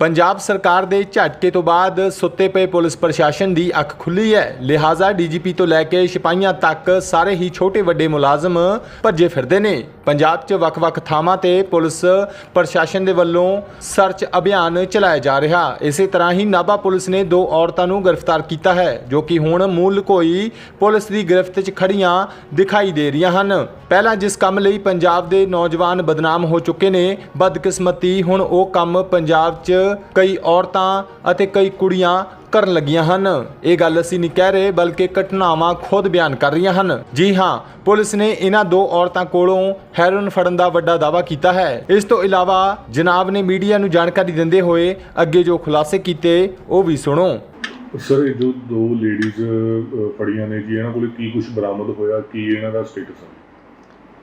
ਪੰਜਾਬ ਸਰਕਾਰ ਦੇ ਝਟਕੇ ਤੋਂ ਬਾਅਦ ਸੁੱਤੇ ਪਏ ਪੁਲਿਸ ਪ੍ਰਸ਼ਾਸਨ ਦੀ ਅੱਖ ਖੁੱਲੀ ਹੈ। ਲਿਹਾਜ਼ਾ ਡੀਜੀਪੀ ਤੋਂ ਲੈ ਕੇ ਸਿਪਾਹੀਆਂ ਤੱਕ ਸਾਰੇ ਹੀ ਛੋਟੇ ਵੱਡੇ ਮੁਲਾਜ਼ਮ ਭੱਜੇ ਫਿਰਦੇ ਨੇ। ਪੰਜਾਬ 'ਚ ਵੱਖ-ਵੱਖ ਥਾਵਾਂ ਤੇ ਪੁਲਿਸ ਪ੍ਰਸ਼ਾਸਨ ਦੇ ਵੱਲੋਂ ਸਰਚ ਅਭਿਆਨ ਚਲਾਇਆ ਜਾ ਰਿਹਾ। ਇਸੇ ਤਰ੍ਹਾਂ ਹੀ ਨਾਭਾ ਪੁਲਿਸ ਨੇ ਦੋ ਔਰਤਾਂ ਨੂੰ ਗ੍ਰਿਫਤਾਰ ਕੀਤਾ ਹੈ, ਜੋ ਕਿ ਹੁਣ ਮੂਲ ਕੋਈ ਪੁਲਿਸ ਦੀ ਗ੍ਰਿਫਤ 'ਚ ਖੜੀਆਂ ਦਿਖਾਈ ਦੇ ਰਹੀਆਂ ਹਨ। ਪਹਿਲਾਂ ਜਿਸ ਕੰਮ ਲਈ ਪੰਜਾਬ ਦੇ ਨੌਜਵਾਨ ਬਦਨਾਮ ਹੋ ਚੁੱਕੇ ਨੇ, ਬਦਕਿਸਮਤੀ ਹੁਣ ਉਹ ਕੰਮ ਪੰਜਾਬ 'ਚ ਕਈ ਔਰਤਾਂ ਅਤੇ ਕਈ ਕੁੜੀਆਂ ਕਰਨ ਲੱਗੀਆਂ ਹਨ। ਇਹ ਗੱਲ ਅਸੀਂ ਨਹੀਂ ਕਹਿ ਰਹੇ, ਬਲਕਿ ਘਟਨਾਵਾਂ ਖੁਦ ਬਿਆਨ ਕਰ ਰਹੀਆਂ ਹਨ। ਜੀ ਹਾਂ, ਪੁਲਿਸ ਨੇ ਇਹਨਾਂ ਦੋ ਔਰਤਾਂ ਕੋਲੋਂ ਹੈਰੋਇਨ ਫੜਨ ਦਾ ਵੱਡਾ ਦਾਅਵਾ ਕੀਤਾ ਹੈ। ਇਸ ਤੋਂ ਇਲਾਵਾ ਜਨਾਬ ਨੇ ਮੀਡੀਆ ਨੂੰ ਜਾਣਕਾਰੀ ਦਿੰਦੇ ਹੋਏ ਅੱਗੇ ਜੋ ਖੁਲਾਸੇ ਕੀਤੇ, ਉਹ ਵੀ ਸੁਣੋ। ਸਰ, ਇਹ ਜੋ ਦੋ ਲੇਡੀਜ਼ ਫੜੀਆਂ ਨੇ, ਜੀ, ਇਹਨਾਂ ਕੋਲੇ ਕੀ ਕੁਝ ਬਰਾਮਦ ਹੋਇਆ? ਕੀ ਇਹਨਾਂ ਦਾ ਸਟੇਟਸ ਹੈ?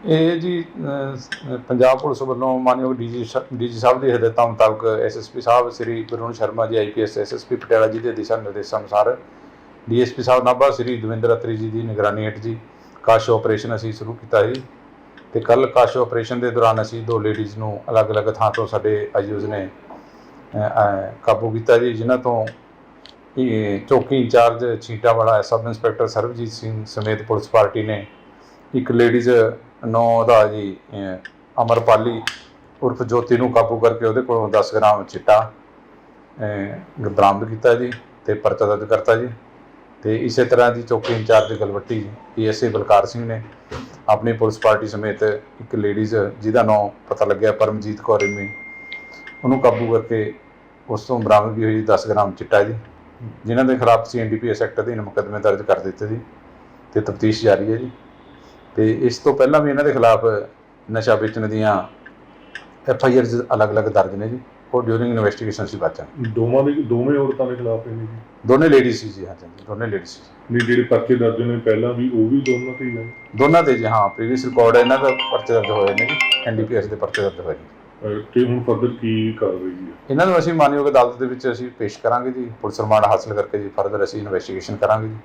ਇਹ ਜੀ ਅਹ, ਪੰਜਾਬ ਪੁਲਿਸ ਵੱਲੋਂ ਮਾਨਯੋਗ ਡੀਜੀ ਡੀਜੀ ਸਾਹਿਬ ਦੀ ਹਦਾਇਤਾਂ ਮੁਤਾਬਕ ਐਸਐਸਪੀ ਸਾਹਿਬ ਸ੍ਰੀ ਵਰੁਣ ਸ਼ਰਮਾ ਜੀ ਆਈਪੀਐਸ ਐਸਐਸਪੀ ਪਟਿਆਲਾ ਜੀ ਦੇ ਦਿਸ਼ਾ ਨਿਰਦੇਸ਼ਾਂ ਅਨੁਸਾਰ ਡੀਐਸਪੀ ਸਾਹਿਬ ਨਾਭਾ ਸ੍ਰੀ ਦਵਿੰਦਰ ਅਤਰੀ ਜੀ ਦੀ ਨਿਗਰਾਨੀ ਹੇਠ ਜੀ ਕਾਸ਼ ਆਪਰੇਸ਼ਨ ਅਸੀਂ ਸ਼ੁਰੂ ਕੀਤਾ ਸੀ ਤੇ ਕੱਲ ਕਾਸ਼ ਆਪਰੇਸ਼ਨ ਦੇ ਦੌਰਾਨ ਅਸੀਂ ਦੋ ਲੇਡੀਜ਼ ਨੂੰ ਅਲੱਗ-ਅਲੱਗ ਥਾਂ ਤੋਂ ਸਾਡੇ ਆਯੂਜ਼ ਨੇ ਅਹ, ਅਹ, ਕਾਬੂ ਕੀਤਾ ਜੀ ਜਿਨ੍ਹਾਂ ਤੋਂ ਇਹ ਚੌਕੀ ਇੰਚਾਰਜ ਛੀਟਾ ਵਾਲਾ ਸਬ ਇੰਸਪੈਕਟਰ ਸਰਬਜੀਤ ਸਿੰਘ ਸਮੇਤ ਪੁਲਿਸ ਪਾਰਟੀ ਨੇ ਇੱਕ ਲੇਡੀਜ਼ ਨੌ ਦਾ ਜੀ ਅਹ, ਅਮਰਪਾਲੀ ਉਰਫ ਜੋਤੀ ਨੂੰ ਕਾਬੂ ਕਰਕੇ ਉਹਦੇ ਕੋਲੋਂ 10 ਗ੍ਰਾਮ ਚਿੱਟਾ ਬਰਾਮਦ ਕੀਤਾ ਜੀ ਤੇ ਪਰਚਾ ਦਰਜ ਕਰਤਾ ਜੀ। ਤੇ ਇਸੇ ਤਰ੍ਹਾਂ ਦੀ ਚੌਕੀ ਇੰਚਾਰਜ ਗਲਵੱਟੀ ਏਐਸਏ ਬਲਕਾਰ ਸਿੰਘ ਨੇ ਆਪਣੀ ਪੁਲਿਸ ਪਾਰਟੀ ਸਮੇਤ ਇੱਕ ਲੇਡੀਜ਼ ਜਿਹਦਾ ਨਾਮ ਪਤਾ ਲੱਗਿਆ ਪਰਮਜੀਤ ਕੌਰ ਇਮੀ ਉਹਨੂੰ ਕਾਬੂ ਕਰਕੇ ਉਸ ਤੋਂ ਬਰਾਮਦਗੀ ਹੋਈ 10 ਗ੍ਰਾਮ ਚਿੱਟਾ ਜੀ ਜਿਨ੍ਹਾਂ ਦੇ ਖਿਲਾਫ ਸੀ ਐਨਡੀਪੀਐਸ ਐਕਟ ਅਧੀਨ ਮੁਕੱਦਮੇ ਦਰਜ ਕਰ ਦਿੱਤੇ ਜੀ ਤੇ ਤਫਤੀਸ਼ ਜਾਰੀ ਹੈ ਜੀ। ਤੇ ਇਸ ਤੋਂ ਪਹਿਲਾਂ ਵੀ ਇਹਨਾਂ ਦੇ ਖਿਲਾਫ ਨਸ਼ਾ ਵੇਚਣ ਦੀਆਂ ਐਫ ਆਈ ਆਰਜ਼ ਅਲੱਗ-ਅਲੱਗ ਦਰਜ ਨੇ ਜੀ। ਉਹ ਡਿਊਰਿੰਗ ਇਨਵੈਸਟੀਗੇਸ਼ਨ ਸੀ ਬਾਚਾ ਦੋਵਾਂ ਦੇ ਦੋਵੇਂ ਔਰਤਾਂ ਦੇ ਖਿਲਾਫ ਨੇ ਜੀ। ਦੋਨੇ ਲੇਡੀਜ਼ ਸੀ ਜੀ ਹਾਂ ਜੀ ਦੋਨੇ ਲੇਡੀਜ਼ ਸੀ ਨਹੀਂ ਜਿਹੜੇ ਪਰਚੇ ਦਰਜ ਨੇ ਪਹਿਲਾਂ ਵੀ ਉਹ ਵੀ ਦੋਨਾਂ ਤੇ ਹੀ ਨੇ ਦੋਨਾਂ ਦੇ ਜੀ ਹਾਂ ਪ੍ਰੀਵੀਅਸ ਰਿਕਾਰਡ ਹੈ ਇਹਨਾਂ ਦਾ ਪਰਚੇ ਦਰਜ ਹੋਏ ਨੇ ਜੀ ਐਨਡੀਪੀਐਸ ਦੇ ਪਰਚੇ ਦਰਜ ਹੋਏ ਨੇ ਤੇ ਹੁਣ ਫਰਦਰ ਕੀ ਕਾਰਵਾਈ ਹੈ ਇਹਨਾਂ ਨੂੰ ਅਸੀਂ ਮਾਨਯੋਗ ਅਦਾਲਤ ਦੇ ਵਿੱਚ ਅਸੀਂ ਪੇਸ਼ ਕਰਾਂਗੇ ਜੀ ਪੁਲਿਸ ਰਿਮਾਂਡ ਹਾਸਲ ਕਰਕੇ ਜੀ ਫਰਦਰ ਅਸੀਂ ਇਨਵੈਸਟੀਗੇਸ਼ਨ ਕਰਾਂਗੇ ਜੀ।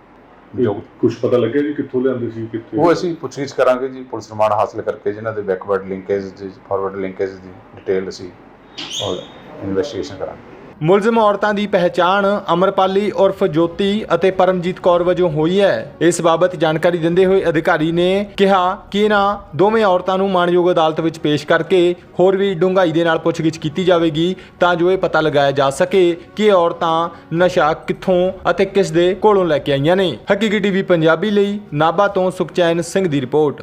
ਜੋ ਕੁਝ ਪਤਾ ਲੱਗਿਆ ਜੀ ਕਿੱਥੋਂ ਲਿਆਂਦੇ ਸੀ ਕਿੱਥੇ? ਉਹ ਅਸੀਂ ਪੁੱਛਗਿੱਛ ਕਰਾਂਗੇ ਜੀ ਪੁਲਿਸ ਰਿਮਾਂਡ ਹਾਸਲ ਕਰਕੇ ਜਿਨ੍ਹਾਂ ਦੇ ਬੈਕਵਰਡ ਲਿੰਕੇਜ ਦੀ ਫਾਰਵਰਡ ਲਿੰਕੇਜ ਦੀ ਡਿਟੇਲ ਅਸੀਂ ਔਰ ਇਨਵੈਸਟੀਗੇਸ਼ਨ ਕਰਾਂਗੇ। ਮੁਲਜ਼ਮ ਔਰਤਾਂ ਦੀ ਪਹਿਚਾਣ ਅਮਰਪਾਲੀ ਉਰਫ ਜੋਤੀ ਅਤੇ ਪਰਮਜੀਤ ਕੌਰ ਵਜੋਂ ਹੋਈ ਹੈ। ਇਸ ਬਾਬਤ ਜਾਣਕਾਰੀ ਦਿੰਦੇ ਹੋਏ ਅਧਿਕਾਰੀ ਨੇ ਕਿਹਾ ਕਿ ਇਹਨਾਂ ਦੋਵੇਂ ਔਰਤਾਂ ਨੂੰ ਮਾਣਯੋਗ ਅਦਾਲਤ ਵਿੱਚ ਪੇਸ਼ ਕਰਕੇ ਹੋਰ ਵੀ ਡੂੰਘਾਈ ਦੇ ਨਾਲ ਪੁੱਛਗਿੱਛ ਕੀਤੀ ਜਾਵੇਗੀ, ਤਾਂ ਜੋ ਇਹ ਪਤਾ ਲਗਾਇਆ ਜਾ ਸਕੇ ਕਿ ਇਹ ਔਰਤਾਂ ਨਸ਼ਾ ਕਿੱਥੋਂ ਅਤੇ ਕਿਸ ਦੇ ਕੋਲੋਂ ਲੈ ਕੇ ਆਈਆਂ ਨੇ। ਹਕੀਕੀ ਟੀਵੀ ਪੰਜਾਬੀ ਲਈ ਨਾਭਾ ਤੋਂ ਸੁਖਚੈਨ ਸਿੰਘ ਦੀ ਰਿਪੋਰਟ।